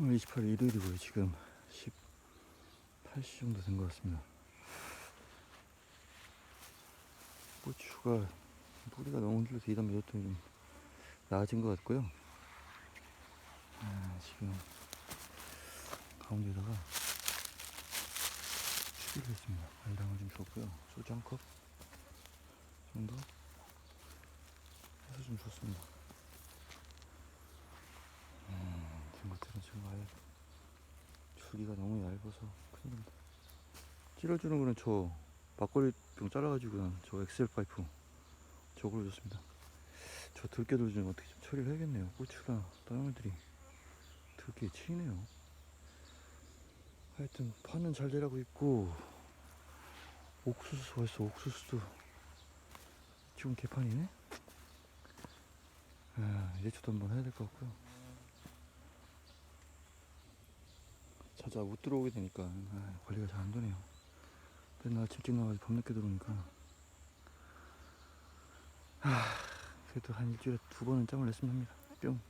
오늘 28일 일요일이고요. 지금 18시 정도 된 것 같습니다. 고추가 뿌리가 너무 흔들려서 이단 매졌더니 좀 나아진 것 같고요. 아, 지금 가운데다가 추리를 했습니다. 알당을 좀 줬고요. 소주 한 컵 정도 해서 좀 줬습니다. 음, 지금 것들은 지금 아예 줄기가 너무 얇아서 큰일입니다. 찔러주는 거는 저 막걸리 병 잘라가지고 그냥 저 엑셀 파이프 저걸로 줬습니다. 저 들깨들 좀 어떻게 좀 처리를 해야겠네요. 고추랑 땅들이 들깨 치이네요. 하여튼 파는 잘 되라고 있고 옥수수 어딨어 옥수수도 지금 개판이네. 아, 예초도 한번 해야 될 것 같고요. 자자 못 들어오게 되니까 아, 관리가 잘 안 되네요. 맨날 일찍 나가서 밤늦게 들어오니까 아, 그래도 한 일주일에 두 번은 짬을 냈으면 합니다. 뿅.